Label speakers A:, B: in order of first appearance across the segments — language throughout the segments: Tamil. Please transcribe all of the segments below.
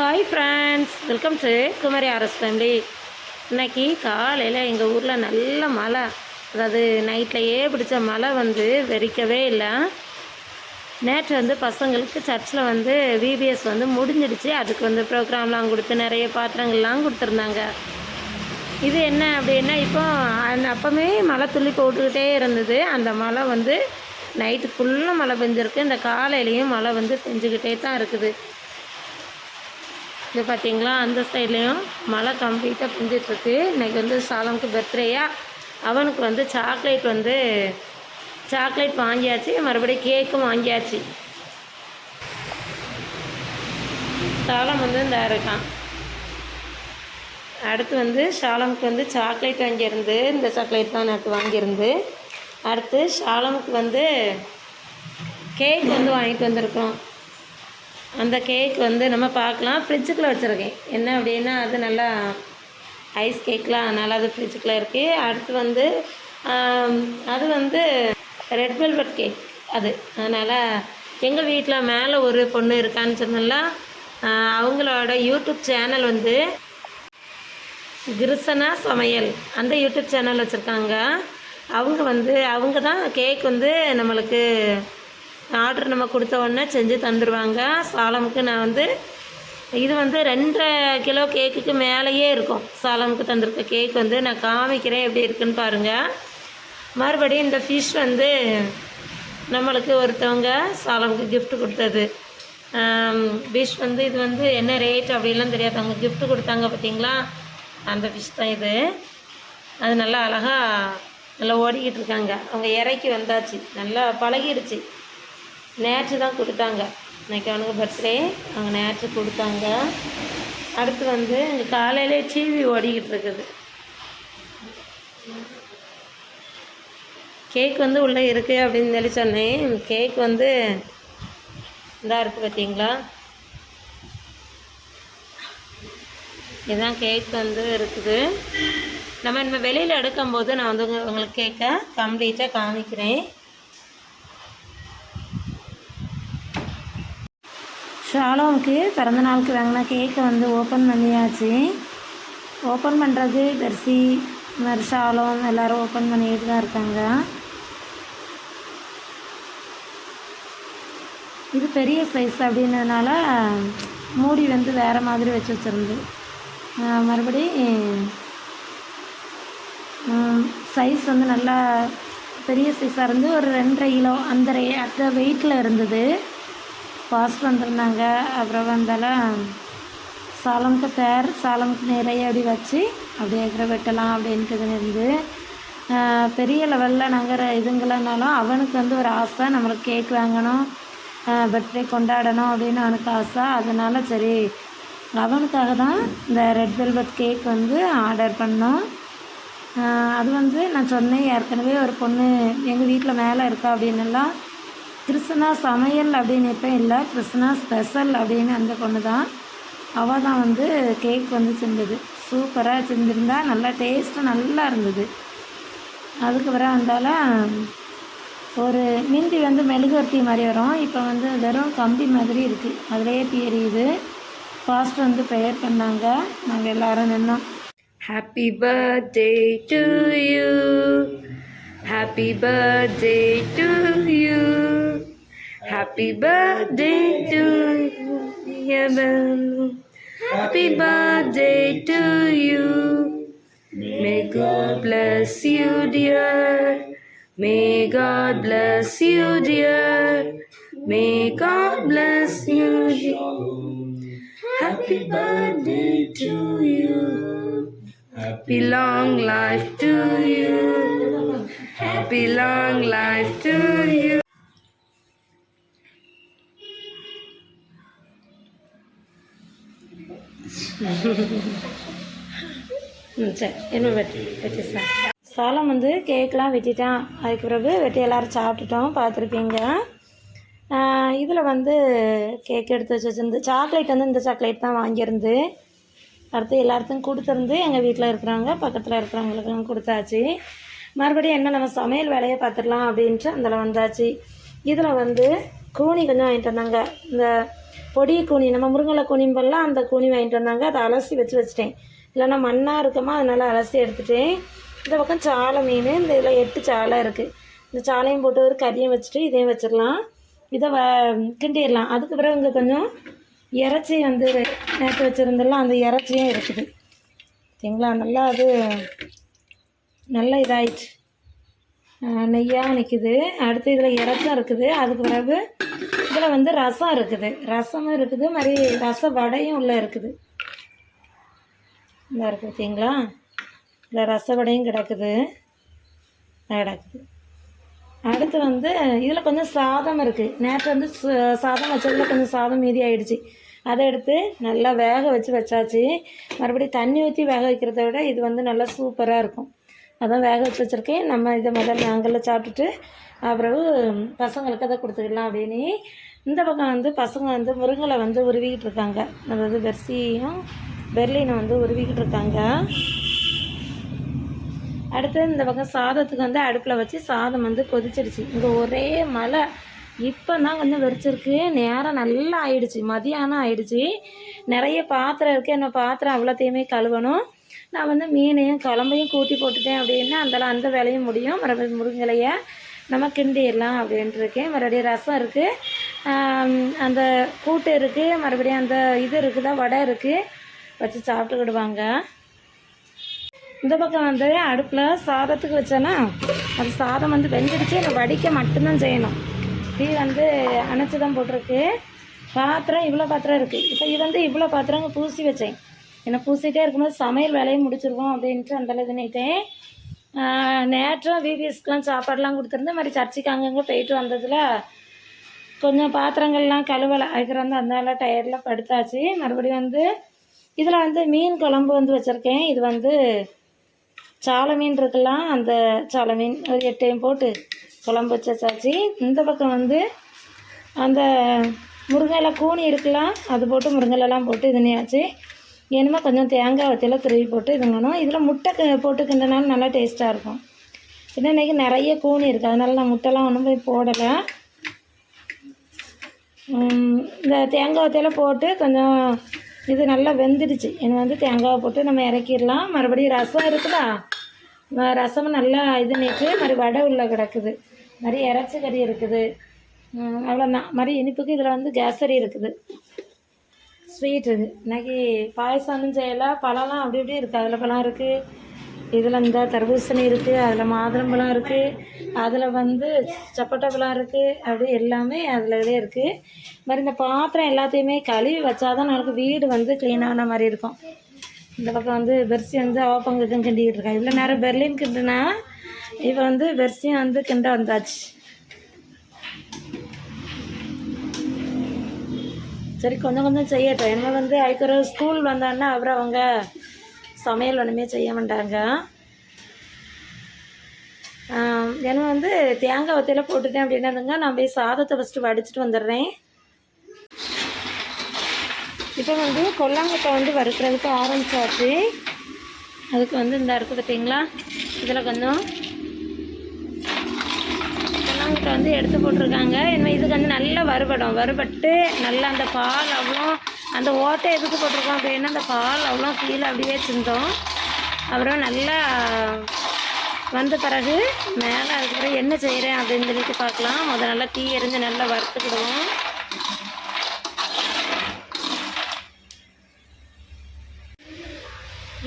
A: Hi friends welcome to Kumari RS family இன்னைக்கு காலையில் எங்கள் ஊரில் நல்ல மழை. அதாவது நைட்லையே பிடிச்ச மழை வந்து வெறிக்கவே இல்லை. நேற்று வந்து பசங்களுக்கு சர்ச்சில் வந்து விபிஎஸ் வந்து முடிஞ்சிடுச்சு. அதுக்கு வந்து ப்ரோக்ராம்லாம் கொடுத்து நிறைய பாத்திரங்கள்லாம் கொடுத்துருந்தாங்க. இது என்ன அப்படின்னா இப்போ அந்த அப்போவே மழை துள்ளி போட்டுக்கிட்டே இருந்தது. அந்த மழை வந்து நைட்டு ஃபுல்லாக மழை பெஞ்சிருக்கு. இந்த காலையிலையும் மழை வந்து பெஞ்சுக்கிட்டே தான் இருக்குது. இது பார்த்தீங்களா அந்த சைட்லேயும் மழை கம்ப்ளீட்டாக பிஞ்சிட்ருக்கு இன்றைக்கி வந்து சாலமுக்கு பர்த்டேயா அவனுக்கு வந்து சாக்லேட் வந்து சாக்லேட் வாங்கியாச்சு. மறுபடியும் கேக்கும் வாங்கியாச்சு. சாலம் வந்து இந்த இருக்கான். அடுத்து வந்து ஷாலமுக்கு வந்து சாக்லேட் வாங்கியிருந்து இந்த சாக்லேட் தான் எனக்கு வாங்கியிருந்து. அடுத்து ஷாலமுக்கு வந்து கேக் வந்து வாங்கிட்டு வந்திருக்கோம். அந்த கேக் வந்து நம்ம பார்க்கலாம். ஃப்ரிட்ஜுக்குள்ளே வச்சுருக்கேன். என்ன அப்படின்னா அது நல்லா ஐஸ் கேக்லாம் அதனால் அது ஃப்ரிட்ஜுக்குள்ளே இருக்குது அடுத்து வந்து அது வந்து ரெட் வெல்வெட் கேக் அது. அதனால் எங்கள் வீட்டில் மேலே ஒரு பொண்ணு இருக்கான்னு சொன்னால அவங்களோட யூடியூப் சேனல் வந்து கிருசனா சமையல். அந்த யூடியூப் சேனல் வச்சுருக்காங்க. அவங்க வந்து அவங்க தான் கேக் வந்து நம்மளுக்கு ஆர்டர் நம்ம கொடுத்த உடனே செஞ்சு தந்துடுவாங்க சாலமுக்கு நான் வந்து இது வந்து ரெண்டரை கிலோ கேக்குக்கு மேலேயே இருக்கும். சாலமுக்கு தந்திருக்க கேக் வந்து நான் காமிக்கிறேன் எப்படி இருக்குன்னு பாருங்கள் மறுபடியும் இந்த ஃபிஷ் வந்து நம்மளுக்கு ஒருத்தவங்க சாலமுக்கு கிஃப்ட் கொடுத்தது. ஃபிஷ் வந்து இது வந்து என்ன ரேட் அப்படிலாம் தெரியாது. அவங்க கிஃப்ட் கொடுத்தாங்க பார்த்தீங்களா? அந்த ஃபிஷ் தான் இது. அது நல்லா அழகாக நல்லா ஓடிக்கிட்டு இருக்காங்க. அவங்க இறக்கி வந்தாச்சு. நல்லா பழகிடுச்சு. நேற்று தான் கொடுத்தாங்க. இன்றைக்கி அவனுக்கு பர்த்டே அவங்க நேற்று கொடுத்தாங்க. அடுத்து வந்து இங்கே காலையிலே டிவி ஓடிக்கிட்டு இருக்குது. கேக் வந்து உள்ளே இருக்குது அப்படின்னு சொல்லி சொன்னேன். கேக் வந்து இதாக இருக்குது பார்த்தீங்களா இதுதான் கேக் வந்து இருக்குது. நம்ம நம்ம வெளியில் எடுக்கும்போது நான் வந்து உங்களுக்கு கேக்கை கம்ப்ளீட்டாக காமிக்கிறேன். ஷாலோவுக்கு பிறந்த நாளுக்கு வாங்கின கேக்கை வந்து ஓப்பன் பண்ணியாச்சு. ஓப்பன் பண்ணுறது பெர்சி இந்த மாதிரி ஷாலோம் எல்லோரும் ஓப்பன் பண்ணிட்டு தான் இருக்காங்க. இது பெரிய சைஸ் அப்படின்றதுனால மூடி வந்து வேறு மாதிரி வச்சு வச்சுருந்து மறுபடி சைஸ் வந்து நல்லா பெரிய சைஸாக இருந்து ஒரு ரெண்டரை கிலோ அந்த ரே அந்த வெயிட்டில் இருந்தது. பாஸ் வந்திருந்தாங்க. அப்புறம் வந்தாலும் சாலமுக்கு தேர் சாலமுக்கு நிறைய அப்படி வச்சு அப்படியே இருக்கிற வெட்டலாம் அப்படின்ட்டு இருந்து பெரிய லெவலில் நாங்கள் இதுங்களனாலும் அவனுக்கு வந்து ஒரு ஆசை நம்மளுக்கு கேக் வாங்கணும் பர்த்டே கொண்டாடணும் அப்படின்னு அவனுக்கு ஆசை. அதனால் சரி அவனுக்காக தான் இந்த ரெட் வெல்வெட் கேக் வந்து ஆர்டர் பண்ணோம். அது வந்து நான் சொன்னேன் ஏற்கனவே ஒரு பொண்ணு எங்கள் வீட்டில் மேலே இருக்கா அப்படின்னுலாம் கிருஷ்ணா சமையல் அப்படின்னு இப்போ இல்லை. கிருஷ்ணா ஸ்பெஷல் அப்படின்னு அந்த பொண்ணு தான். அவள் தான் வந்து கேக் வந்து செஞ்சது. சூப்பராக செஞ்சுருந்தா நல்லா டேஸ்ட்டு நல்லா இருந்தது. அதுக்கு பிறகு வந்தாலும் ஒரு மிந்தி வந்து மெழுகுவர்த்தி மாதிரி வரும். இப்போ வந்து வெறும் கம்பி மாதிரி இருக்குது அதிலே எரியுது ஃபாஸ்ட் வந்து ப்ரேயர் பண்ணாங்க. நாங்கள் எல்லோரும் நின்னோம். Happy birthday to you happy birthday to you Happy birthday to you. Happy birthday to you. May God bless you, dear. May God bless you, dear. May God bless you. Happy birthday to you. Happy long life to you. Happy long life to you. ம் சரி. என்ன வெட்டி வெட்டி சார் சாலம் வந்து கேக்கெலாம் வெட்டிட்டான். அதுக்கு பிறகு வெட்டி எல்லோரும் சாப்பிட்டுட்டோம். பார்த்துருப்பீங்க. இதில் வந்து கேக் எடுத்து வச்சு வச்சிருந்து சாக்லேட் வந்து இந்த சாக்லேட் தான் வாங்கியிருந்து. அடுத்து எல்லாத்துக்கும் கொடுத்துருந்து எங்கள் வீட்டில் இருக்கிறவங்க பக்கத்தில் இருக்கிறவங்களுக்கும் கொடுத்தாச்சு. மறுபடியும் என்ன நம்ம சமையல் வேலையை பார்த்துடலாம் அப்படின்ட்டு அதில் வந்தாச்சு. இதில் வந்து கூனி கொஞ்சம் வாங்கிட்டு வந்தாங்க. இந்த பொடி கூனி நம்ம முருங்கலை கூனிம்பெல்லாம் அந்த கூனி வாங்கிட்டு வந்தாங்க. அதை அலசி வச்சு வச்சுட்டேன். இல்லைன்னா மண்ணாக இருக்கமா அதனால் அலசி எடுத்துட்டேன். இந்த பக்கம் சாலை மீன் இந்த இதில் எட்டு சாலை இருக்குது இந்த சாலையும் போட்டு ஒரு கறியும் வச்சுட்டு இதையும் வச்சிடலாம். இதை வ கிண்டிடலாம். அதுக்கு பிறகு இங்கே கொஞ்சம் இறைச்சி வந்து நேற்று வச்சுருந்தெல்லாம் அந்த இறைச்சியும் இருக்குது. சரிங்களா? நல்லா அது நல்லா இதாயிடுச்சு. நெய்யாக நிற்கிது அடுத்து இதில் இறச்சும் இருக்குது. அதுக்கு பிறகு இதில் வந்து ரசம் இருக்குது. ரசமும் இருக்குது. மாதிரி ரச வடையும் உள்ளே இருக்குது. இந்த இருக்குது பார்த்தீங்களா இதில் ரச வடையும் கிடக்குது. கிடக்குது. அடுத்து வந்து இதில் கொஞ்சம் சாதம் இருக்குது நேற்று வந்து சு- சாதம் வச்சதில் கொஞ்சம் சாதம் மீதி ஆகிடுச்சி அதை எடுத்து நல்லா வேக வச்சு வச்சாச்சு. மறுபடியும் தண்ணி ஊற்றி வேக வைக்கிறத விட இது வந்து நல்லா சூப்பராக இருக்கும். அதான் வேக வச்சு வச்சுருக்கேன். நம்ம இதை முதல்ல நாங்களில் சாப்பிட்டுட்டு அப்புறம் பசங்களுக்கு அதை கொடுத்துக்கலாம் அப்படின்னு. இந்த பக்கம் வந்து பசங்க வந்து முருங்கலை வந்து உருவிக்கிட்டு இருக்காங்க. அதாவது பெர்சியும் பெர்லினும் வந்து உருவிக்கிட்டு இருக்காங்க. அடுத்து இந்த பக்கம் சாதத்துக்கு வந்து அடுப்பில் வச்சு சாதம் வந்து கொதிச்சிடுச்சு இங்கே ஒரே மழை. இப்போ தான் கொஞ்சம் வெறிச்சிருக்கு நேரம் நல்லா ஆயிடுச்சு. மதியானம் ஆயிடுச்சு. நிறைய பாத்திரம் இருக்குது என்ன பாத்திரம் அவ்வளோத்தையுமே கழுவணும். நான் வந்து மீனையும் குழம்பையும் கூட்டி போட்டுட்டேன் அப்படின்னா அந்த அந்த வேலையும் முடியும். மறுபடியும் முருங்கலையை நம்ம கிண்டிடலாம் அப்படின்ட்டு இருக்கேன் மறுபடியும் ரசம் இருக்குது அந்த கூட்டு இருக்குது மறுபடியும் அந்த இது இருக்குதா வடை இருக்குது வச்சு சாப்பிட்டுக்கிடுவாங்க. இந்த பக்கம் வந்து அடுப்பில் சாதத்துக்கு வச்சேன்னா அது சாதம் வந்து வெந்துடுச்சு. அதை வடிக்க மட்டும்தான் செய்யணும். டீ வந்து அணைச்சி தான் போட்டிருக்கு. பாத்திரம் இவ்வளோ பாத்திரம் இருக்குது இப்போ இது வந்து இவ்வளோ பாத்திரம் பூசி வச்சேன். ஏன்னா பூசிட்டே இருக்கும்போது சமையல் வேலையை முடிச்சிருவோம் அப்படின்ட்டு அந்தளவு இது நினைத்தேன் நேற்றும் விபிஎஸ்க்கெலாம் சாப்பாடுலாம் கொடுத்துருந்து மாதிரி சர்ச்சுக்கு அங்கங்கே போயிட்டு வந்ததில் கொஞ்சம் பாத்திரங்கள்லாம் கழுவலை. அதுக்கு வந்து அந்த டயர்டில் படுத்தாச்சு. மறுபடியும் வந்து இதில் வந்து மீன் குழம்பு வந்து வச்சுருக்கேன். இது வந்து சால மீன் இருக்கலாம். அந்த சாலை மீன் ஒரு எட்டையும் போட்டு குழம்பு வச்சாச்சு. இந்த பக்கம் வந்து அந்த முருங்கையில் கூனி இருக்கலாம். அது போட்டு முருங்கைலாம் போட்டு இதுனையாச்சு என்னமோ கொஞ்சம் தேங்காய் வத்தியில் துருவி போட்டு இதுங்கணும். இதில் முட்டை க- போட்டு கிண்டனாலும் நல்லா டேஸ்ட்டாக இருக்கும். ஏன்னா இன்றைக்கி நிறைய கூனி இருக்குது அதனால நான் முட்டைலாம் ஒன்றும் போய் போடலை. இந்த தேங்காய் வத்தையில் போட்டு கொஞ்சம் இது நல்லா வெந்துடுச்சு. எனக்கு வந்து தேங்காவை போட்டு நம்ம இறக்கிடலாம். மறுபடியும் ரசம் இருக்குதா ரசம் ரசமும் நல்லா இது நேற்று மாதிரி வடை உள்ள கிடக்குது. மாதிரி இறச்சி கறி இருக்குது. அவ்வளோதான் மாதிரி இனிப்புக்கு இதில் வந்து கேசரி இருக்குது. ஸ்வீட் இருக்குது இன்னைக்கு பாயசம்னு செய்யலாம் பழம்லாம் அப்படி இப்படி இருக்குது அதில் பழம் இருக்குது இதில் இந்த தர்பூசணி இருக்குது அதில் மாதுளம்பழம் இருக்குது அதில் வந்து சப்போட்டா பழம் இருக்குது அப்படி எல்லாமே அதில் இருக்குது மாதிரி இந்த பாத்திரம் எல்லாத்தையுமே கழுவி வச்சாதான் நமக்கு வீடு வந்து க்ளீனான மாதிரி இருக்கும். இந்த பக்கம் வந்து பெர்சி வந்து அவ பங்குக்கும் கிண்டிக்கிட்டு இருக்கா. இவ்வளோ நேரம் பெர்லின் கிண்டுனா இப்போ வந்து பெர்சியும் வந்து கிண்ட வந்தாச்சு. சரி கொஞ்சம் கொஞ்சம் செய்யட்டும். என்ன வந்து அதுக்கு ஸ்கூல் வந்தான்னா அப்புறம் அவங்க சமையல் ஒன்றுமே செய்ய மாட்டாங்க. ஏன்னா வந்து தேங்காய் வத்தையில் போட்டுட்டேன் அப்படின்னாதுங்க நான் போய் சாதத்தை ஃபஸ்ட்டு வடிச்சிட்டு வந்துடுறேன். இப்போ வந்து கொல்லாங்கத்தை வந்து வறுக்கிறதுக்கு ஆரம்பிச்சாச்சு. அதுக்கு வந்து இந்த இருக்குது பார்த்தீங்களா இதில் கொஞ்சம் கொல்லாங்கட்டை வந்து எடுத்து போட்டிருக்காங்க. என்ன இதுக்கு வந்து நல்லா வறுபடும். வறுபட்டு நல்லா அந்த பால் அவ்வளோ அந்த ஓட்டை எதுக்கு போட்டிருக்கோம் அப்படின்னா அந்த பால் அவ்வளோ கீழே அப்படியே சிந்தோம். அப்புறம் நல்லா வந்த பிறகு மேலே அதுக்கப்புறம் என்ன செய்கிறேன் அப்படின்னு சொல்லிட்டு பார்க்கலாம். முதல்ல நல்லா தீ எரிஞ்சு நல்லா வறுத்துக்கிடுவோம்.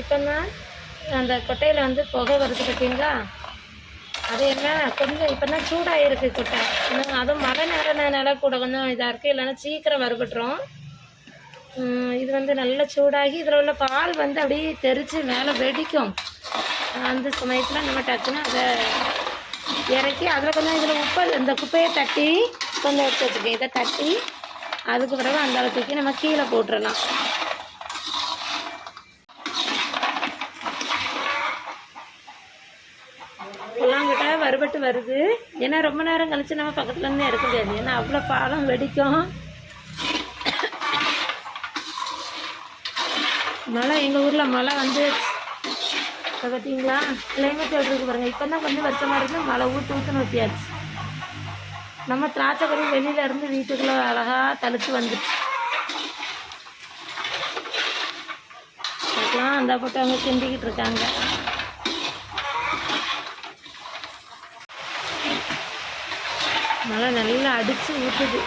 A: இப்போ தான் அந்த கொட்டையில் வந்து புகை வருது பார்த்தீங்களா அது என்ன? கொஞ்சம் இப்போ தான் சூடாக இருக்குது கொட்டை. இன்னும் அதுவும் மழை நேரம்னால கூட கொஞ்சம் இதாக இருக்குது இல்லைன்னா சீக்கிரம் வறுபட்டுரும் இது வந்து நல்லா சூடாகி இதில் உள்ள பால் வந்து அப்படியே தெரித்து மேலே வெடிக்கும். அந்த சமயத்தில் நம்ம டக்குன்னு அதை இறக்கி அதில் கொஞ்சம் இதில் உப்பை இந்த குப்பையை தட்டி கொஞ்சம் எடுத்து வச்சுருக்கேன் இதை தட்டி அதுக்கு பிறகு அந்த அளவுக்கு நம்ம கீழே போட்டுடலாம் கஷ்டப்பட்டு வருது. ஏன்னா ரொம்ப நேரம் கழித்து நம்ம பக்கத்தில் இருந்தே எடுக்க முடியாது. ஏன்னா அவ்வளோ பாலம் வெடிக்கும். மழை எங்கள் ஊரில் மழை வந்து இப்போ பார்த்தீங்களா கிளைமேட் இருக்குது பாருங்கள் இப்போ தான் கொஞ்சம் வருஷமா இருந்து மழை ஊற்று ஊற்றுன்னு ஊற்றியாச்சு நம்ம திராட்சை கொடி வெளியில் இருந்து வீட்டுக்குள்ளே அழகாக தழுத்து வந்துடுச்சு பார்க்கலாம். அந்த பக்கம் அவங்க செஞ்சுக்கிட்டு இருக்காங்க. மழை நல்லா அடித்து ஊற்றுது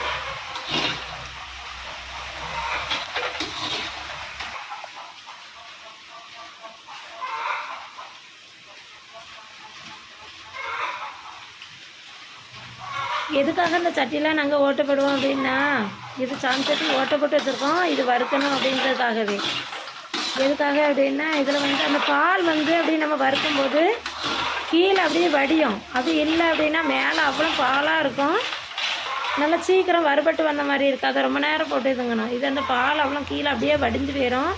A: எதுக்காக இந்த சட்டிலாம் நாங்கள் ஓட்டப்படுவோம் அப்படின்னா இது சாமி சட்டி ஓட்டப்பட்டு வச்சுருக்கோம் இது வறுக்கணும் அப்படின்றதுக்காகவே. எதுக்காக அப்படின்னா இதில் வந்து அந்த பால் வந்து அப்படியே நம்ம வறுக்கும்போது கீழே அப்படியே வடியும். அது இல்லை அப்படின்னா மேலே அவ்வளோ பாலாக இருக்கும். நல்லா சீக்கிரம் வறுபட்டு வந்த மாதிரி இருக்காது ரொம்ப நேரம் போட்டு இதுங்கணும். இது அந்த பால் அவ்வளோ கீழே அப்படியே வடிஞ்சு போயிடும்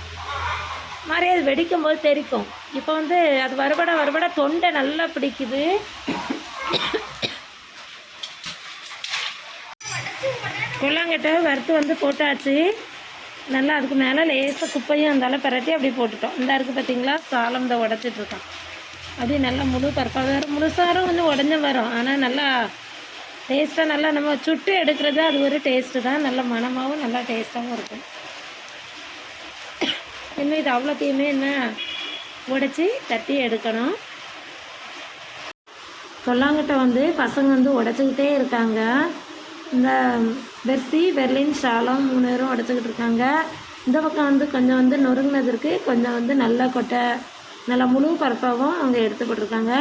A: மாதிரி அது வெடிக்கும் போது தெரிக்கும். இப்போ வந்து அது வறுபட வறுபட தொண்டை நல்லா பிடிக்குது. கொல்லாங்கட்டை வறுத்து வந்து போட்டாச்சு. நல்லா அதுக்கு மேலே லேசாக குப்பையும் இருந்தாலும் பரட்டி அப்படி போட்டுட்டோம். இந்த இருக்குது பார்த்தீங்களா சாலம் இந்த உடச்சிட்ருக்கான் அப்படியே நல்லா முழு பருப்பாக வேறு முழுசாரும் கொஞ்சம் உடஞ்சும் வரும் ஆனால் நல்லா டேஸ்ட்டாக நல்லா நம்ம சுட்டு எடுக்கிறது அது ஒரு டேஸ்ட்டு தான். நல்ல மணமாகவும் நல்லா டேஸ்ட்டாகவும் இருக்கும். இன்னும் இது அவ்வளோத்தையுமே என்ன உடைச்சி தட்டி எடுக்கணும். கொல்லாங்கட்டை வந்து பசங்க வந்து உடச்சிக்கிட்டே இருக்காங்க. இந்த பெர்சி பெர்லின் ஷாலம் மூணு பேரும் உடச்சிக்கிட்டு இருக்காங்க. இந்த பக்கம் வந்து கொஞ்சம் வந்து நொறுங்கினது இருக்குது கொஞ்சம் வந்து நல்ல கொட்டை நல்லா முழு பரப்பாகவும் அவங்க எடுத்து போட்டிருக்காங்க.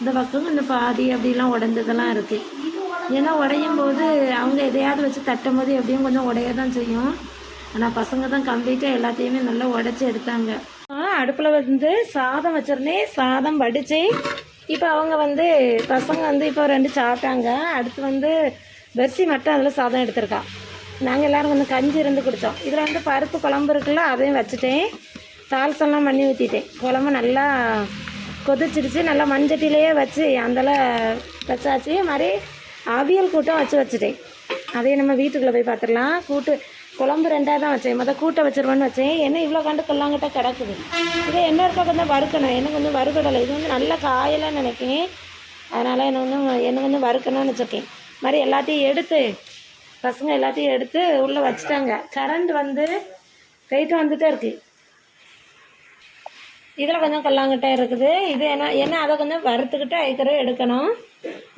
A: இந்த பக்கம் இந்த பாதி அப்படிலாம் உடஞ்சதெல்லாம் இருக்குது ஏன்னா உடையும் போது அவங்க எதையாவது வச்சு தட்டும் போது எப்படியும் கொஞ்சம் உடைய தான் செய்யும். ஆனால் பசங்க தான் கம்ப்ளீட்டாக எல்லாத்தையுமே நல்லா உடச்சி எடுத்தாங்க. அடுப்பில் வந்து சாதம் வச்சிருந்தேன். சாதம் வடித்து இப்போ அவங்க வந்து பசங்க வந்து இப்போ ரெண்டு சாப்பிட்டாங்க. அடுத்து வந்து பெர்சி மட்டும் அதில் சாதம் எடுத்திருக்கா. நாங்கள் எல்லோரும் வந்து கஞ்சி இருந்து குடித்தோம் இதில் வந்து பருப்பு குழம்பு இருக்குல்ல அதையும் வச்சுட்டேன். தால்செல்லாம் பண்ணி ஊற்றிட்டேன் குழம்பு நல்லா கொதிச்சிடுச்சு நல்லா மண்சட்டிலேயே வச்சு அந்தல வச்சாச்சு. மாதிரி அவியல் கூட்டம் வச்சு வச்சுட்டேன். அதையும் நம்ம வீட்டுக்குள்ளே போய் பார்த்துடலாம் கூட்டு குழம்பு ரெண்டாக தான் வச்சேன். மொதல் கூட்டை வச்சிருவோன்னு வச்சேன். என்ன இவ்வளோ கண்டு கொல்லாங்கிட்ட கிடக்குது? இதே என்ன இருக்கா கொஞ்சம் வறுக்கணும். எனக்கு கொஞ்சம் வறுக்கடலை இது வந்து நல்ல காயெல்லாம் நினைக்கிறேன். அதனால் என்ன வந்து என்ன கொஞ்சம் வறுக்கணும்னு வச்சுருக்கேன். மாதிரி எல்லாத்தையும் எடுத்து பசங்க எல்லாத்தையும் எடுத்து உள்ளே வச்சுட்டாங்க. கரண்ட் வந்து போயிட்டு வந்துகிட்டே இருக்குது இதில் கொஞ்சம் கொல்லாங்கட்டை இருக்குது. இது என்ன என்ன அதை கொஞ்சம் வறுத்துக்கிட்டு ஐக்கரை எடுக்கணும்.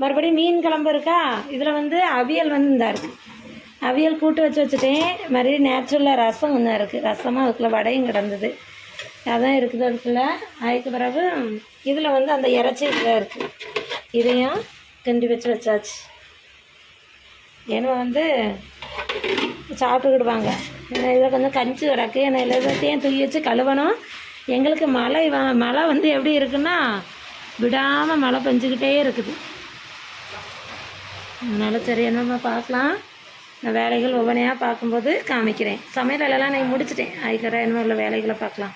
A: மறுபடியும் மீன் குழம்பு இருக்கா? இதில் வந்து அவியல் வந்து இந்த இருக்குது அவியல் கூட்டு வச்சு வச்சுட்டேன். மறுபடியும் நேச்சுரலாக ரசம் கொஞ்சம் இருக்குது ரசமாக அதுக்குள்ளே வடையும் கிடந்தது. அதான் இருக்குது அதுக்குள்ள. அதுக்கு பிறகு இதில் வந்து அந்த இறைச்சி இதில் இருக்குது இதையும் கிண்டி வச்சு வச்சாச்சு. ஏன்னா வந்து சாப்பிட்டுக்கிடுவாங்க. இதில் கொஞ்சம் கஞ்சி கிடக்கு. ஏன்னா எல்லாத்தையும் தூக்கி வச்சு கழுவணும். எங்களுக்கு மழை மழை வந்து எப்படி இருக்குன்னா விடாமல் மழை பெஞ்சிக்கிட்டே இருக்குது. அதனால் சரி என்னம்மா பார்க்கலாம். நான் வேலைகள் ஒவ்வொன்றையாக பார்க்கும்போது காமிக்கிறேன். சமையல் நான் முடிச்சிட்டேன். அதுக்கப்புறம் என்ன உள்ள வேலைகளை பார்க்கலாம்.